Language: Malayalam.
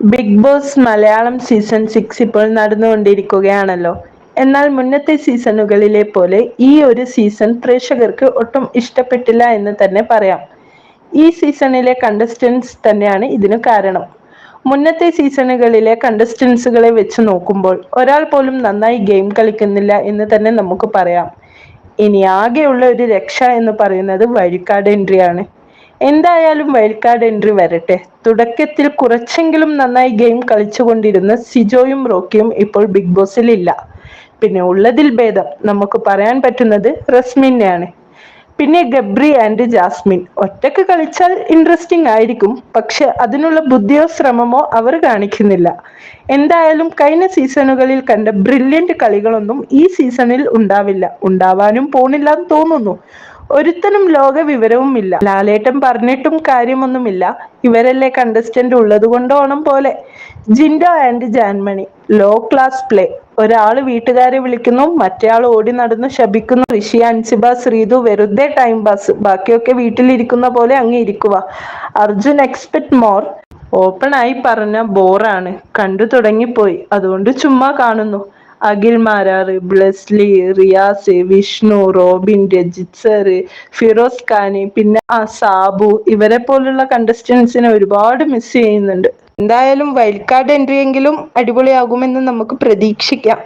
Big boss Malayalam season six ഇപ്പോൾ നടന്നുകൊണ്ടിരിക്കുകയാണല്ലോ. എന്നാൽ മുന്നത്തെ സീസണുകളിലെ പോലെ ഈ ഒരു സീസൺ പ്രേക്ഷകർക്ക് ഒട്ടും ഇഷ്ടപ്പെട്ടില്ല എന്ന് തന്നെ പറയാം. ഈ സീസണിലെ കണ്ടസ്റ്റൻസ് തന്നെയാണ് ഇതിനു കാരണം. മുന്നത്തെ സീസണുകളിലെ കണ്ടസ്റ്റൻസുകളെ വെച്ച് നോക്കുമ്പോൾ ഒരാൾ പോലും നന്നായി ഗെയിം കളിക്കുന്നില്ല എന്ന് തന്നെ നമുക്ക് പറയാം. ഇനി ആകെയുള്ള ഒരു രക്ഷ എന്ന് പറയുന്നത് വഴിക്കാട് എൻട്രിയാണ് എന്തായാലും വൈൽഡ് കാർഡ് എൻട്രി വരട്ടെ. തുടക്കത്തിൽ കുറച്ചെങ്കിലും നന്നായി ഗെയിം കളിച്ചുകൊണ്ടിരുന്ന സിജോയും റോക്കിയും ഇപ്പോൾ ബിഗ് ബോസിൽ ഇല്ല പിന്നെ ഉള്ളതിൽ ഭേദം നമുക്ക് പറയാൻ പറ്റുന്നത് റസ്മിനെയാണ്. പിന്നെ ഗബ്രി ആൻഡ് ജാസ്മിൻ. ഒറ്റയ്ക്ക് കളിച്ചാൽ ഇൻട്രസ്റ്റിംഗ് ആയിരിക്കും പക്ഷെ അതിനുള്ള ബുദ്ധിയോ ശ്രമമോ അവർ കാണിക്കുന്നില്ല. എന്തായാലും കഴിഞ്ഞ സീസണുകളിൽ കണ്ട ബ്രില്യന്റ് കളികളൊന്നും ഈ സീസണിൽ ഉണ്ടാവില്ല. ഉണ്ടാവാനും പോണില്ല എന്ന് തോന്നുന്നു. ഒരുത്തനും ലോക വിവരവും ഇല്ല ലാലേട്ടൻ പറഞ്ഞിട്ടും കാര്യമൊന്നുമില്ല. ഇവരല്ലേ കണ്ടസ്റ്റന്റ് ഉള്ളത് കൊണ്ടോണം പോലെ. Jinto and Jaanmoni low class play ഒരാൾ വീട്ടുകാരെ വിളിക്കുന്നു മറ്റേയാൾ ഓടി നടന്ന് ശപിക്കുന്നു. ഋഷി അൻസിബ ശ്രീതു വെറുതെ ടൈം പാസ് ബാക്കിയൊക്കെ വീട്ടിലിരിക്കുന്ന പോലെ അങ്ങ് ഇരിക്കുക. അർജുൻ എക്സ്പെക്ട് മോർ ഓപ്പൺ ആയി പറഞ്ഞ ബോറാണ് കണ്ടു തുടങ്ങിപ്പോയി. അതുകൊണ്ട് ചുമ്മാ കാണുന്നു. അഖിൽ മാരാറ് ബ്ലെസ്ലി റിയാസ് വിഷ്ണു റോബിൻ രജിത് സർ ഫിറോസ് ഖാനി പിന്നെ ആ സാബു ഇവരെ പോലുള്ള കണ്ടസ്റ്റൻസിനെ ഒരുപാട് മിസ് ചെയ്യുന്നുണ്ട്. എന്തായാലും വൈൽഡ് കാർഡ് എൻട്രി എങ്കിലും അടിപൊളിയാകുമെന്ന് നമുക്ക് പ്രതീക്ഷിക്കാം.